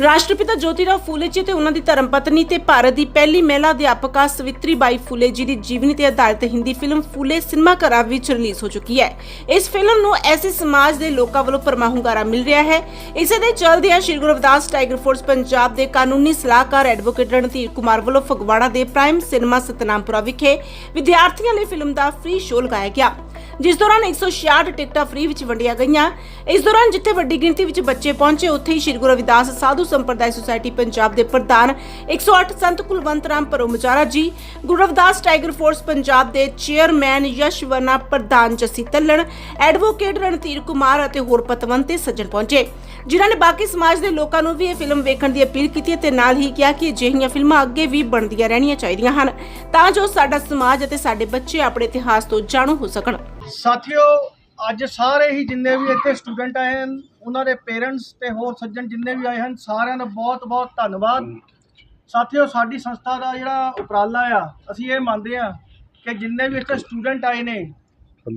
ਰਾਸ਼ਟਰਪਿਤਾ ਜੋਤੀਰਾਓ ਫੂਲੇ ਜੀ ਤੇ ਉਹਨਾਂ ਦੀ ਧਰਮ ਪਤਨੀ ਤੇ ਭਾਰਤ ਦੀ ਪਹਿਲੀ ਮਹਿਲਾ ਅਧਿਆਪਕਾ ਸਵਿਤਰੀ ਬਾਈ ਫੂਲੇ ਜੀ ਦੀ ਜੀਵਨੀ ਤੇ ਆਧਾਰਿਤ ਹਿੰਦੀ ਫਿਲਮ ਫੂਲੇ ਸਿਨੇਮਾ ਘਰਾਂ ਵਿੱਚ ਰਿਲੀਜ਼ ਹੋ ਚੁੱਕੀ ਹੈ। ਇਸ ਫਿਲਮ ਨੂੰ ਐਸੇ ਸਮਾਜ ਦੇ ਲੋਕਾਂ ਵੱਲੋਂ ਪਰਮਾ ਹੁੰਗਾਰਾ ਮਿਲ ਰਿਹਾ ਹੈ। ਇਸੇ ਦੇ ਚੱਲਦਿਆਂ ਸ਼੍ਰੀ ਗੁਰੂ ਰਵਿਦਾਸ ਟਾਈਗਰ ਫੋਰਸ ਪੰਜਾਬ ਦੇ ਕਾਨੂੰਨੀ ਸਲਾਹਕਾਰ ਐਡਵੋਕੇਟ ਰਣਧੀਰ ਕੁਮਾਰ ਵੱਲੋਂ ਫਗਵਾੜਾ ਦੇ ਪ੍ਰਾਈਮ ਸਿਨੇਮਾ ਸਤਨਾਮਪੁਰਾ ਵਿਖੇ ਵਿਦਿਆਰਥੀਆਂ ਲਈ ਫਿਲਮ ਦਾ ਫ੍ਰੀ ਸ਼ੋਅ ਲਗਾਇਆ ਗਿਆ। ਜਿਸ ਦੌਰਾਨ 166 ਟਿਕਟਾਂ ਫ੍ਰੀ ਵਿੱਚ ਵੰਡੀਆਂ ਗਈਆਂ। ਇਸ ਦੌਰਾਨ ਜਿੱਥੇ ਵੱਡੀ ਗਿਣਤੀ ਵਿੱਚ ਬੱਚੇ ਪਹੁੰਚੇ, ਉੱਥੇ ਹੀ ਸ਼੍ਰੀ ਗੁਰੂ ਰਵਿਦਾਸ ਸਾਧੂ ਸੰਪਰਦਾਇ ਸੁਸਾਇਟੀ ਪੰਜਾਬ ਦੇ ਪ੍ਰਧਾਨ 108 ਸੰਤ ਕੁਲਵੰਤ ਰਾਮ ਪਰੋਮਚਾਰਾ ਜੀ, ਗੁਰੂ ਰਵਿਦਾਸ ਟਾਈਗਰ ਫੋਰਸ ਪੰਜਾਬ ਦੇ ਚੇਅਰਮੈਨ ਯਸ਼ਵਰਨਾ ਪ੍ਰਧਾਨ ਜਸੀ ਤੱਲਣ, ਐਡਵੋਕੇਟ ਰਣਧੀਰ ਕੁਮਾਰ ਅਤੇ ਹੋਰ ਪਤਵੰਤੇ ਸੱਜਣ ਪਹੁੰਚੇ, ਜਿਨ੍ਹਾਂ ਨੇ ਬਾਕੀ ਸਮਾਜ ਦੇ ਲੋਕਾਂ ਨੂੰ ਵੀ ਇਹ ਫਿਲਮ ਵੇਖਣ ਦੀ ਅਪੀਲ ਕੀਤੀ ਅਤੇ ਨਾਲ ਹੀ ਕਿਹਾ ਕਿ ਅਜਿਹੀਆਂ ਫਿਲਮਾਂ ਅੱਗੇ ਵੀ ਬਣਦੀਆਂ ਰਹਿਣੀਆਂ ਚਾਹੀਦੀਆਂ ਹਨ, ਤਾਂ ਜੋ ਸਾਡਾ ਸਮਾਜ ਅਤੇ ਸਾਡੇ ਬੱਚੇ ਆਪਣੇ ਇਤਿਹਾਸ ਤੋਂ ਜਾਣੂ ਹੋ ਸਕਣ। ਸਾਥੀਓ ਅੱਜ ਸਾਰੇ ਹੀ ਜਿੰਨੇ ਵੀ ਇੱਥੇ ਸਟੂਡੈਂਟ ਆਏ ਹਨ ਉਹਨਾਂ ਦੇ ਪੇਰੈਂਟਸ ਤੇ ਹੋਰ ਸੱਜਣ ਜਿੰਨੇ ਵੀ ਆਏ ਹਨ ਸਾਰਿਆਂ ਦਾ ਬਹੁਤ-ਬਹੁਤ ਧੰਨਵਾਦ। ਸਾਥੀਓ ਸਾਡੀ ਸੰਸਥਾ ਦਾ ਜਿਹੜਾ ਉਪਰਾਲਾ ਆ ਅਸੀਂ ਇਹ ਮੰਨਦੇ ਆ ਕਿ ਜਿੰਨੇ ਵੀ ਇੱਥੇ ਸਟੂਡੈਂਟ ਆਏ ਨੇ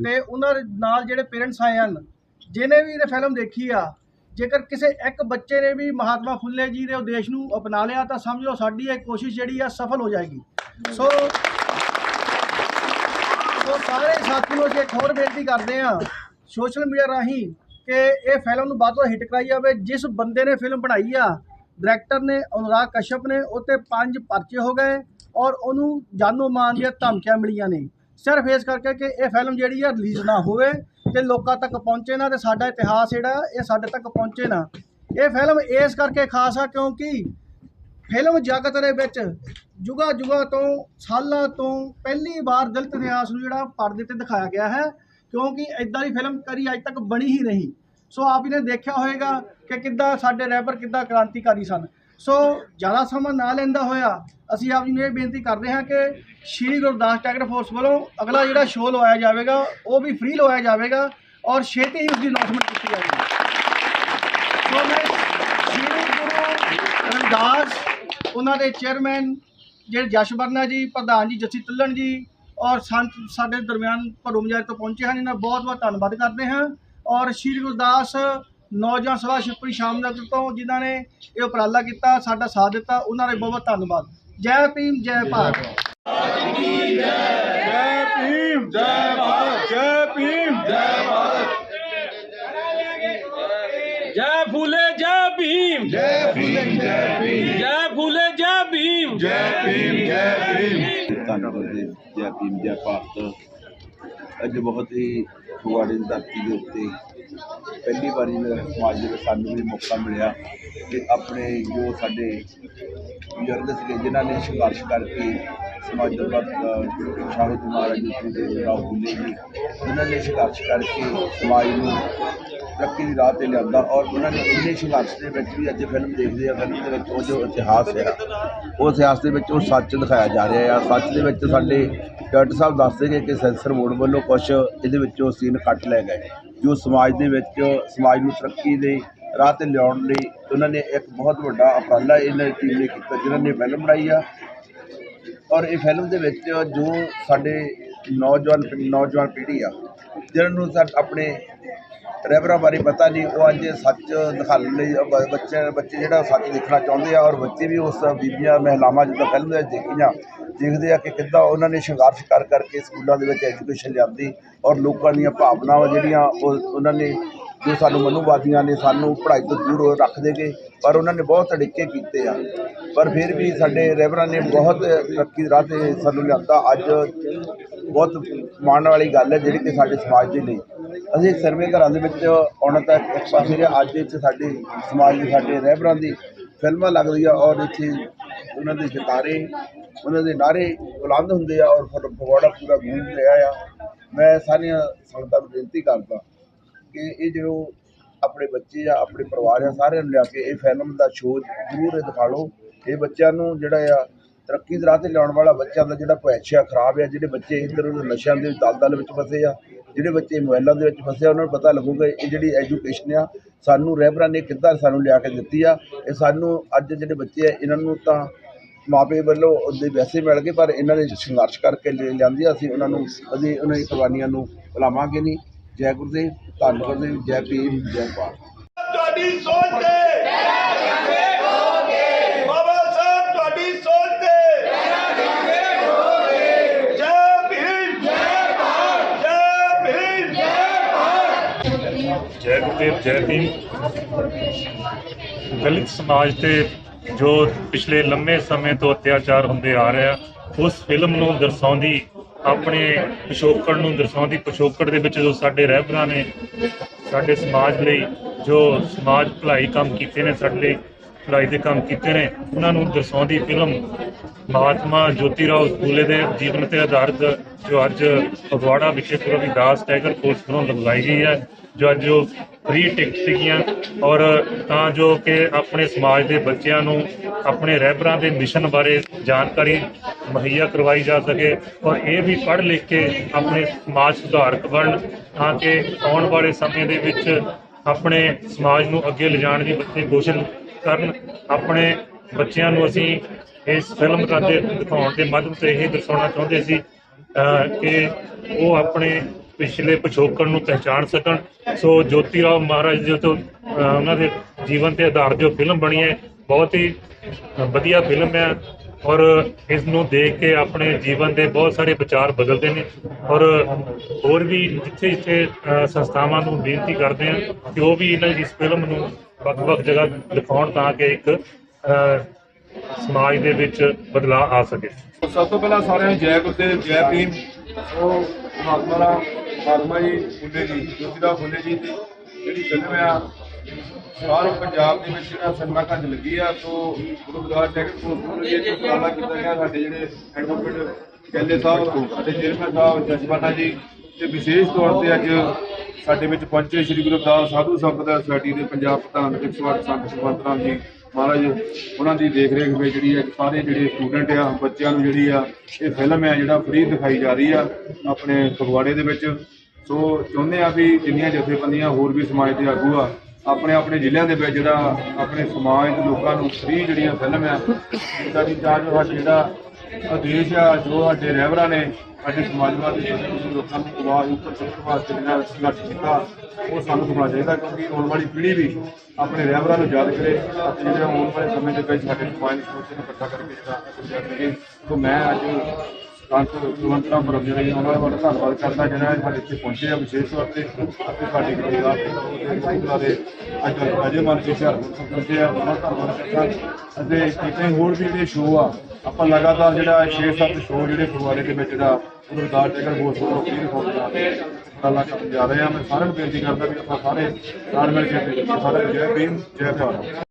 ਤੇ ਉਹਨਾਂ ਦੇ ਨਾਲ ਜਿਹੜੇ ਪੇਰੈਂਟਸ ਆਏ ਹਨ ਜਿਨੇ ਵੀ ਇਹ ਫਿਲਮ ਦੇਖੀ ਆ ਜੇਕਰ ਕਿਸੇ ਇੱਕ ਬੱਚੇ ਨੇ ਵੀ ਮਹਾਤਮਾ ਫੁੱਲੇ ਜੀ ਦੇ ਉਦੇਸ਼ ਨੂੰ ਅਪਣਾ ਲਿਆ ਤਾਂ ਸਮਝੋ ਸਾਡੀ ਇਹ ਕੋਸ਼ਿਸ਼ ਜਿਹੜੀ ਆ ਸਫਲ ਹੋ ਜਾਏਗੀ। ਸੋ ਸੋ ਸਾਰੇ ਸਾਥੀ ਨੂੰ ਅਸੀਂ ਇੱਕ ਹੋਰ ਬੇਨਤੀ ਕਰਦੇ ਹਾਂ ਸੋਸ਼ਲ ਮੀਡੀਆ ਰਾਹੀਂ ਕਿ ਇਹ ਫਿਲਮ ਨੂੰ ਵੱਧ ਤੋਂ ਹਿੱਟ ਕਰਾਈ ਜਾਵੇ। ਜਿਸ ਬੰਦੇ ਨੇ ਫਿਲਮ ਬਣਾਈ ਆ ਡਾਇਰੈਕਟਰ ਨੇ ਅਨੁਰਾਗ ਕਸ਼ਪ ਨੇ ਉੱਤੇ ਪੰਜ ਪਰਚੇ ਹੋ ਗਏ ਔਰ ਉਹਨੂੰ ਜਾਨੋ ਮਾਨ ਦੀਆਂ ਧਮਕੀਆਂ ਮਿਲੀਆਂ ਨੇ। ਸਿਰਫ ਇਸ ਕਰਕੇ ਕਿ ਇਹ ਫਿਲਮ ਜਿਹੜੀ ਆ ਰਿਲੀਜ਼ ਨਾ ਹੋਵੇ ਤੇ ਲੋਕਾਂ ਤੱਕ ਪਹੁੰਚੇ ਨਾ ਤੇ ਸਾਡਾ ਇਤਿਹਾਸ ਜਿਹੜਾ, ਇਹ ਸਾਡੇ ਤੱਕ ਪਹੁੰਚੇ ਨਾ। ਇਹ ਫਿਲਮ ਇਸ ਕਰਕੇ ਖਾਸ ਆ ਕਿਉਂਕਿ ਫਿਲਮ ਜਗਤ ਦੇ ਵਿੱਚ ਜੁਗਾ ਜੁਗਾ ਤੋਂ, ਸਾਲਾਂ ਤੋਂ ਪਹਿਲੀ ਵਾਰ ਦਲਿਤ ਇਤਿਹਾਸ ਨੂੰ ਜਿਹੜਾ ਪਰਦੇ ਤੇ ਦਿਖਾਇਆ ਗਿਆ ਹੈ, ਕਿਉਂਕਿ ਇਦਾਂ ਦੀ ਫਿਲਮ ਕਰੀ ਅੱਜ ਤੱਕ ਬਣੀ ਹੀ ਨਹੀਂ। ਸੋ ਆਪ ਜੀ ਨੇ ਦੇਖਿਆ ਹੋਵੇਗਾ ਕਿ ਕਿੱਦਾਂ ਸਾਡੇ ਰੈਬਰ ਕਿੱਦਾਂ ਕ੍ਰਾਂਤੀਕਾਰੀ ਸਨ। ਸੋ ਜ਼ਿਆਦਾ ਸਮਾਂ ਨਾ ਲੈਂਦਾ ਹੋਇਆ, ਅਸੀਂ ਆਪ ਜੀ ਨੂੰ ਇਹ ਬੇਨਤੀ ਕਰਦੇ ਹਾਂ ਕਿ ਸ਼੍ਰੀ ਗੁਰਦਾਸ ਟੈਗਰ ਫੋਰਸ ਵੱਲੋਂ ਅਗਲਾ ਜਿਹੜਾ ਸ਼ੋਅ ਲਵਾਇਆ ਜਾਵੇਗਾ, ਉਹ ਵੀ ਫ੍ਰੀ ਲਵਾਇਆ ਜਾਵੇਗਾ ਔਰ ਛੇਤੀ ਹੀ ਉਸ ਦੀ ਅਨਾਉਂਸਮੈਂਟ ਕੀਤੀ ਜਾਵੇਗੀ। ਸੋ ਮੈਂ ਸ਼੍ਰੀ ਗੁਰੂ ਰਵਿਦਾਸ, ਉਹਨਾਂ ਦੇ ਚੇਅਰਮੈਨ ਜਿਹੜੇ ਜਸ਼ਵਰਨਾ ਜੀ ਪ੍ਰਧਾਨ ਜੀ ਜੱਸੀ ਤੁੱਲਣ ਜੀ ਔਰ ਸੰਤ ਸਾਡੇ ਦਰਮਿਆਨ ਭਰੂ ਮਜਾਜ ਤੋਂ ਪਹੁੰਚੇ ਹਨ ਇਹਨਾਂ ਬਹੁਤ ਬਹੁਤ ਧੰਨਵਾਦ ਕਰਦੇ ਹਾਂ ਔਰ ਸ਼੍ਰੀ ਗੁਰਦਾਸ ਨੌਜਵਾਨ ਸਭਾ ਸ਼ਿਪਰੀ ਸ਼ਾਮਨਗਰ ਤੋਂ ਜਿਨ੍ਹਾਂ ਨੇ ਇਹ ਉਪਰਾਲਾ ਕੀਤਾ ਸਾਡਾ ਸਾਥ ਦਿੱਤਾ ਉਹਨਾਂ ਦਾ ਬਹੁਤ ਬਹੁਤ ਧੰਨਵਾਦ। ਜੈ ਭੀਮ ਜੈ ਭਾਰਤ। ਜੈ ਜੈ ਭਾਰਤ। ਜੈ ਭੀਮ ਜੈ ਫੂਲੇ ਜੈ ਭੀਮ। ਜੈ ਭੀਮ ਜੈ ਜੈ ਭੀਮ। ਧੰਨ ਜੈ ਭੀਮ, ਜੈ ਭਾਰਤ। ਅੱਜ ਬਹੁਤ ਹੀ ਫਗਵਾੜੇ ਦੀ ਧਰਤੀ ਦੇ ਉੱਤੇ ਪਹਿਲੀ ਵਾਰੀ ਮੇਰੇ ਸਮਾਜ ਦੇ ਵਿੱਚ ਸਾਨੂੰ ਵੀ ਮੌਕਾ ਮਿਲਿਆ ਕਿ ਆਪਣੇ ਜੋ ਸਾਡੇ ਬਜ਼ੁਰਗ ਸੀਗੇ, ਜਿਨ੍ਹਾਂ ਨੇ ਸੰਘਰਸ਼ ਕਰਕੇ ਸਮਾਜ ਦਾ ਵਿੱਚ ਸ਼ਾਹੂ ਮਹਾਰਾਜ ਜੀ ਦੇ ਰਾਹ ਹੁੰਦੇ ਸੀ ਜਿਨ੍ਹਾਂ ਨੇ ਸੰਘਰਸ਼ ਕਰਕੇ ਸਮਾਜ ਨੂੰ ਤਰੱਕੀ ਦੀ ਰਾਹ ਤੇ ਲਿਆਂਦਾ ਔਰ ਉਹਨਾਂ ਨੇ ਇੰਨੇ ਸੰਘਰਸ਼ ਦੇ ਵਿੱਚ ਵੀ ਅੱਜ ਫਿਲਮ ਦੇਖਦੇ ਆ, ਫਿਲਮ ਦੇ ਵਿੱਚ ਉਹ ਜੋ ਇਤਿਹਾਸ ਹੈ ਉਹ ਇਤਿਹਾਸ ਦੇ ਵਿੱਚ ਉਹ ਸੱਚ ਦਿਖਾਇਆ ਜਾ ਰਿਹਾ ਆ। ਸੱਚ ਦੇ ਵਿੱਚ ਸਾਡੇ ਡਾਕਟਰ ਸਾਹਿਬ ਦੱਸਦੇ ਨੇ ਕਿ ਸੈਂਸਰ ਬੋਰਡ ਵੱਲੋਂ ਕੁਝ ਇਹਦੇ ਵਿੱਚੋਂ ਸੀਨ ਕੱਟ ਲਏ ਗਏ, ਜੋ ਸਮਾਜ ਦੇ ਵਿੱਚ, ਸਮਾਜ ਨੂੰ ਤਰੱਕੀ ਦੇ ਰਾਹ ਤੇ ਲਿਆਉਣ ਲਈ ਉਹਨਾਂ ਨੇ ਇੱਕ ਬਹੁਤ ਵੱਡਾ ਉਪਰਾਲਾ ਇਹਨਾਂ ਟੀਮ ਨੇ ਕੀਤਾ ਜਿਨ੍ਹਾਂ ਨੇ ਫਿਲਮ ਬਣਾਈ ਆ। ਔਰ ਇਹ ਫਿਲਮ ਦੇ ਵਿੱਚ ਜੋ ਸਾਡੇ ਨੌਜਵਾਨ ਨੌਜਵਾਨ ਪੀੜ੍ਹੀ ਆ, ਜਿਹਨਾਂ ਨੂੰ ਸਾ ਆਪਣੇ ਡਰਾਈਵਰਾਂ ਬਾਰੇ ਪਤਾ ਨਹੀਂ, ਉਹ ਅੱਜ ਸੱਚ ਦਿਖਾਉਣ ਲਈ ਬ- ਬੱਚੇ ਬੱਚੇ ਜਿਹੜਾ ਸੱਚ ਦੇਖਣਾ ਚਾਹੁੰਦੇ ਆ ਔਰ ਬੱਚੇ ਵੀ ਉਸ ਬੀਬੀਆਂ ਮਹਿਲਾਵਾਂ ਜਿੱਦਾਂ ਫਿਲਮ ਦੇ ਵਿੱਚ ਦੇਖੀਆਂ, ਦੇਖਦੇ ਆ ਕਿ ਕਿੱਦਾਂ ਉਹਨਾਂ ਨੇ ਸੰਘਰਸ਼ ਕਰ ਕਰਕੇ ਸਕੂਲਾਂ ਦੇ ਵਿੱਚ ਐਜੂਕੇਸ਼ਨ ਲਿਆਂਦੀ ਔਰ ਲੋਕਾਂ ਦੀਆਂ ਭਾਵਨਾਵਾਂ ਜਿਹੜੀਆਂ ਉਹ ਉਹਨਾਂ ਨੇ, ਜੋ ਸਾਨੂੰ ਮਨੂਵਾਦੀਆਂ ਨੇ, ਸਾਨੂੰ ਪੜ੍ਹਾਈ ਤੋਂ ਦੂਰ ਰੱਖ ਦੇਗੇ ਪਰ ਉਹਨਾਂ ਨੇ ਬਹੁਤ ਅੜਿੱਕੇ ਕੀਤੇ ਆ। ਪਰ ਫਿਰ ਵੀ ਸਾਡੇ ਰਹਿਬਰਾਂ ਨੇ ਬਹੁਤ ਤਰੱਕੀ ਦੇ ਰਾਹ ਤੇ ਸਾਨੂੰ ਲਿਆਂਦਾ। ਅੱਜ ਬਹੁਤ ਮਾਣ ਵਾਲੀ ਗੱਲ ਹੈ ਜਿਹੜੀ ਕਿ ਸਾਡੇ ਸਮਾਜ ਦੇ ਲਈ ਅਸੀਂ ਸਰਵੇ ਘਰਾਂ ਦੇ ਵਿੱਚ ਆਉਣਾ ਤਾਂ ਇੱਕ ਪਾਸੇ ਰਿਹਾ ਅੱਜ ਇੱਥੇ ਸਾਡੇ ਸਮਾਜ ਦੇ ਸਾਡੇ ਰਹਿਬਰਾਂ ਦੀ ਫਿਲਮਾਂ ਲੱਗਦੀਆਂ ਔਰ ਇੱਥੇ ਉਹਨਾਂ ਦੇ ਜਤਾਰੇ ਉਹਨਾਂ ਦੇ ਨਾਰੇ ਬੁਲੰਦ ਹੁੰਦੇ ਆ ਔਰ ਫਟ- ਫਗਵਾੜਾ ਪੂਰਾ ਗੂੰਜ ਰਿਹਾ ਆ। ਮੈਂ ਸਾਰੀਆਂ ਸੰਗਤਾਂ ਨੂੰ ਬੇਨਤੀ ਕਰਦਾ ਕਿ ਇਹ ਜੋ ਆਪਣੇ ਬੱਚੇ ਆ, ਆਪਣੇ ਪਰਿਵਾਰ ਆ, ਸਾਰਿਆਂ ਨੂੰ ਲਿਆ ਕੇ ਇਹ ਫਿਲਮ ਦਾ ਸ਼ੋਅ ਜ਼ਰੂਰ ਦਿਖਾ ਲਓ। ਇਹ ਬੱਚਿਆਂ ਨੂੰ ਜਿਹੜਾ ਆ ਤਰੱਕੀ ਦੇ ਰਾਹ ਤੇ ਲਿਆਉਣ ਵਾਲਾ ਬੱਚਿਆਂ ਦਾ ਜਿਹੜਾ ਭਵਿੱਖ ਖਰਾਬ ਆ, ਜਿਹੜੇ ਬੱਚੇ ਇੱਧਰ ਉੱਧਰ ਨਸ਼ਿਆਂ ਦੇ ਦਲਦਲ ਵਿੱਚ ਫਸੇ ਆ, ਜਿਹੜੇ ਬੱਚੇ ਮੋਬਾਈਲਾਂ ਦੇ ਵਿੱਚ ਫਸੇ ਆ, ਉਹਨਾਂ ਨੂੰ ਪਤਾ ਲੱਗੂਗਾ ਇਹ ਜਿਹੜੀ ਐਜੂਕੇਸ਼ਨ ਆ, ਸਾਨੂੰ ਰਹਿਬਰਾਂ ਨੇ ਕਿੱਦਾਂ ਸਾਨੂੰ ਲਿਆ ਕੇ ਦਿੱਤੀ ਆ, ਇਹ ਸਾਨੂੰ ਅੱਜ ਜਿਹੜੇ ਬੱਚੇ ਆ, ਇਹਨਾਂ ਨੂੰ ਤਾਂ ਮਾਪੇ ਵੱਲੋਂ ਉਹਦੇ ਵੈਸੇ ਮਿਲ ਗਏ, ਪਰ ਇਹਨਾਂ ਨੇ ਸੰਘਰਸ਼ ਕਰਕੇ ਲਿ- ਲਿਆਂਦੀ ਆ, ਅਸੀਂ ਉਹਨਾਂ ਨੂੰ, ਅਸੀਂ ਉਹਨਾਂ ਦੀ ਕੁਰਬਾਨੀਆਂ ਨੂੰ ਭੁਲਾਵਾਂਗੇ ਨਹੀਂ। ਜੈ ਗੁਰਦੇਵ, ਧੰਨ ਗੁਰਦੇਵ, ਜੈ ਭੀਮ, ਜੈ ਭਾਰਤ। ਤੁਹਾਡੀ ਸੋਚ ਤੇ ਫਤਿਹ ਜੈ ਦਲਿਤ ਸਮਾਜ ਤੇ ਜੋ ਪਿਛਲੇ ਲੰਮੇ ਸਮੇਂ ਤੋਂ ਅਤਿਆਚਾਰ ਹੁੰਦੇ ਆ ਰਿਹਾ, ਉਸ ਫਿਲਮ ਨੂੰ ਦਰਸਾਉਂਦੀ, ਆਪਣੇ ਪਿਛੋਕੜ ਨੂੰ ਦਰਸਾਉਂਦੀ, ਪਿਛੋਕੜ ਦੇ ਵਿੱਚ ਜੋ ਸਾਡੇ ਰਹਿਬਰਾਂ ਨੇ, ਸਾਡੇ ਸਮਾਜ ਲਈ ਜੋ ਸਮਾਜ ਭਲਾਈ ਕੰਮ ਕੀਤੇ ਨੇ ਸਾਡੇ ਲਈ ਭਲਾਈ ਦੇ ਕੰਮ ਕੀਤੇ ਨੇ। ਉਹਨਾਂ ਨੂੰ ਦਰਸਾਉਂਦੀ ਫਿਲਮ ਮਹਾਤਮਾ ਜੋਤੀ ਰਾਓ ਫੂਲੇ ਦੇ ਜੀਵਨ ਤੇ ਆਧਾਰਿਤ, ਜੋ ਅੱਜ ਫਗਵਾੜਾ ਵਿਖੇ ਗੁਰੂ ਰਵਿਦਾਸ ਟਾਈਗਰ ਫੋਰਸ ਵੱਲੋਂ ਲਗਵਾਈ ਗਈ ਹੈ, ਜੋ ਅੱਜ ਜੋ ਫ੍ਰੀ ਟਿਕਟ ਸੀਗੀਆਂ। ਔਰ ਤਾਂ ਜੋ ਕਿ ਆਪਣੇ ਸਮਾਜ ਦੇ ਬੱਚਿਆਂ ਨੂੰ ਆਪਣੇ ਰਹਿਬਰਾਂ ਦੇ ਮਿਸ਼ਨ ਬਾਰੇ ਜਾਣਕਾਰੀ ਮੁਹੱਈਆ ਕਰਵਾਈ ਜਾ ਸਕੇ ਔਰ ਇਹ ਵੀ ਪੜ੍ਹ ਲਿਖ ਕੇ ਆਪਣੇ ਸਮਾਜ ਸੁਧਾਰਕ ਬਣਨ, ਤਾਂ ਕਿ ਆਉਣ ਵਾਲੇ ਸਮੇਂ ਦੇ ਵਿੱਚ ਆਪਣੇ ਸਮਾਜ ਨੂੰ ਅੱਗੇ ਲਿਜਾਣ ਦੀ ਬੱਚੇ ਕੋਸ਼ਿਸ਼ ਕਰਨ, ਆਪਣੇ ਬੱਚਿਆਂ ਨੂੰ ਅਸੀਂ ਇਸ ਫਿਲਮ ਦਾ ਦਿਖਾਉਣ ਦੇ ਮਾਧਿਅਮ ਤੇ ਇਹ ਦਰਸਾਉਣਾ ਚਾਹੁੰਦੇ ਸੀ ਕਿ ਉਹ ਆਪਣੇ ਪਿਛਲੇ ਪਿਛੋਕੜ ਨੂੰ ਪਹਿਚਾਣ ਸਕਣ। ਸੋ ਜੋਤੀ ਰਾਓ ਮਹਾਰਾਜ ਜੀ ਤੋਂ ਉਹਨਾਂ ਦੇ ਜੀਵਨ ਤੇ ਆਧਾਰਿਤ ਜੋ ਫਿਲਮ ਬਣੀ ਹੈ, ਬਹੁਤ ਹੀ ਵਧੀਆ ਫਿਲਮ ਹੈ। ਔਰ ਇਸ ਨੂੰ ਦੇਖ ਕੇ ਆਪਣੇ ਜੀਵਨ ਦੇ ਬਹੁਤ ਸਾਰੇ ਵਿਚਾਰ ਬਦਲਦੇ ਨੇ। ਔਰ ਹੋਰ ਵੀ ਜਿੱਥੇ ਜਿੱਥੇ ਸੰਸਥਾਵਾਂ ਨੂੰ ਬੇਨਤੀ ਕਰਦੇ ਹਾਂ ਕਿ ਉਹ ਵੀ ਇਹਨਾਂ ਇਸ ਫਿਲਮ ਨੂੰ ਵੱਖ-ਵੱਖ ਜਗ੍ਹਾ ਦਿਖਾਉਣ ਤਾਂ ਕਿ ਇੱਕ ਸਮਾਜ ਦੇ ਵਿੱਚ ਬਦਲਾਅ ਆ ਸਕੇ। ਸਭ ਤੋਂ ਪਹਿਲਾਂ ਸਾਰਿਆਂ ਨੂੰ ਜੈ ਗੁਰਦੇਵ ਜੈ ਭੀਮ, ਉਹ ਮਹਾਤਮਾ ਰਾਮ ਮਹਾਤਮਾ ਜੀ, ਫੁੱਲੇ ਜੀ, ਜੋਤੀਰਾਓ ਫੁੱਲੇ ਜੀ ਦੀ ਜਿਹੜੀ ਫਿਲਮ ਆ ਸਾਰੇ ਪੰਜਾਬ ਦੇ ਵਿੱਚ ਜਿਹੜਾ ਸਿਨੇਮਾ ਘਰ ਲੱਗੀ ਆ, ਸੋ ਗੁਰੂ ਗ੍ਰੰਥ ਟੈਕਸ ਕੋਲ ਇਹ ਜੋ ਕੀਤਾ ਗਿਆ, ਸਾਡੇ ਜਿਹੜੇ ਐਡਵੋਕੇਟ ਕੈਲੇ ਸਾਹਿਬ ਅਤੇ ਚੇਅਰਮੈਨ ਸਾਹਿਬ ਜਸਪਾਨਾ ਜੀ, ਤੇ ਵਿਸ਼ੇਸ਼ ਤੌਰ ਤੇ ਅੱਜ ਸਾਡੇ ਵਿੱਚ ਪਹੁੰਚੇ ਸ੍ਰੀ ਗੁਰੂ ਰਵਿਦਾਸ ਸਾਧੂ ਸੰਪਦਾ ਸੁਸਾਇਟੀ ਦੇ ਪੰਜਾਬ ਪ੍ਰਧਾਨ 108 ਸੰਤ ਸੁਖਵੰਤ ਰਾਮ ਜੀ ਮਹਾਰਾਜ, ਉਹਨਾਂ ਦੀ ਦੇਖ ਰੇਖ ਵਿੱਚ ਜਿਹੜੀ ਹੈ ਸਾਰੇ ਜਿਹੜੇ ਸਟੂਡੈਂਟ ਆ, ਬੱਚਿਆਂ ਨੂੰ ਜਿਹੜੀ ਆ, ਇਹ ਫਿਲਮ ਹੈ ਜਿਹੜਾ ਫ੍ਰੀ ਦਿਖਾਈ ਜਾ ਰਹੀ ਆ ਆਪਣੇ ਫਗਵਾੜੇ ਦੇ ਵਿੱਚ। ਸੋ ਚਾਹੁੰਦੇ ਆ ਵੀ ਜਿੰਨੀਆਂ ਜਥੇਬੰਦੀਆਂ ਹੋਰ ਵੀ ਸਮਾਜ ਦੇ ਆਗੂ ਆ ਆਪਣੇ ਆਪਣੇ ਜ਼ਿਲ੍ਹਿਆਂ ਦੇ ਵਿੱਚ ਜਿਹੜਾ ਆਪਣੇ ਸਮਾਜ ਦੇ ਲੋਕਾਂ ਨੂੰ ਫ੍ਰੀ ਜਿਹੜੀਆਂ ਆ ਫਿਲਮ ਆ ਇਦਾਂ ਦੀ ਚਾਰ ਜੋ ਜਿਹੜਾ ਆਦੇਸ਼ ਆ, ਜੋ ਸਾਡੇ ਰਹਿਬਰਾਂ ਨੇ, ਸਾਡੇ ਸਮਾਜਵਾਦੀ ਜਿਹੜੇ ਲੋਕਾਂ ਨੂੰ ਆਵਾਜ਼ ਉੱਪਰ ਚੁੱਕਣ ਵਾਸਤੇ ਜਿਹੜਾ ਸੰਘਰਸ਼ ਕੀਤਾ, ਉਹ ਸਾਨੂੰ ਹੋਣਾ ਚਾਹੀਦਾ, ਕਿਉਂਕਿ ਆਉਣ ਵਾਲੀ ਪੀੜ੍ਹੀ ਵੀ ਆਪਣੇ ਰਹਿਬਰਾਂ ਨੂੰ ਯਾਦ ਕਰੇ, ਅਤੇ ਜਿਹੜੇ ਆਉਣ ਵਾਲੇ ਸਮੇਂ ਦੇ ਵਿੱਚ ਸਾਡੇ ਸਮਾਜ ਨੂੰ ਇਕੱਠਾ ਕਰਕੇ ਜਿਹੜਾ ਅੱਗੇ ਸੋ ਮੈਂ ਅੱਜ ਸੰਤ ਕੁਲਵੰਤ ਰਾਮ ਬਰਮ ਉਹਨਾਂ ਦਾ ਬੜਾ ਧੰਨਵਾਦ ਕਰਦਾ ਜਿਹੜਾ ਸਾਡੇ ਇੱਥੇ ਪਹੁੰਚੇ ਆ ਵਿਸ਼ੇਸ਼ ਤੌਰ ਤੇ, ਅਤੇ ਸਾਡੇ ਗੁਰਦਾਸ ਸਿੰਘ ਦੇ ਅੱਜ ਅਜੇ ਮਨ ਜੀ ਹੁਸ਼ਿਆਰਪੁਰ ਪਹੁੰਚੇ ਆ, ਉਹਨਾਂ ਦਾ ਧੰਨਵਾਦ ਕਰਦਾ। ਅਤੇ ਕਿਤੇ ਹੋਰ ਵੀ ਜਿਹੜੇ ਸ਼ੋਅ ਆ, ਆਪਾਂ ਲਗਾਤਾਰ ਜਿਹੜਾ 6-7 ਸ਼ੋਅ ਜਿਹੜੇ ਗੁਰਦੁਆਰੇ ਦੇ ਵਿੱਚ ਜਿਹੜਾ ਗੁਰਦਾਸ ਟੈਗਰ ਬੋਸ ਵੱਲੋਂ ਕੀ ਰਿਪੋਰਟ ਜਾ ਰਹੇ ਗੱਲਾਂ ਕਰਨ ਜਾ ਰਹੇ ਆ। ਮੈਂ ਸਾਰਿਆਂ ਨੂੰ ਬੇਨਤੀ ਕਰਦਾ ਵੀ ਆਪਾਂ ਸਾਰੇ ਨਾਲ ਮਿਲ ਕੇ ਸਾਰੇ ਜੈ ਭੀਮ, ਜੈ ਭਾਰਤ।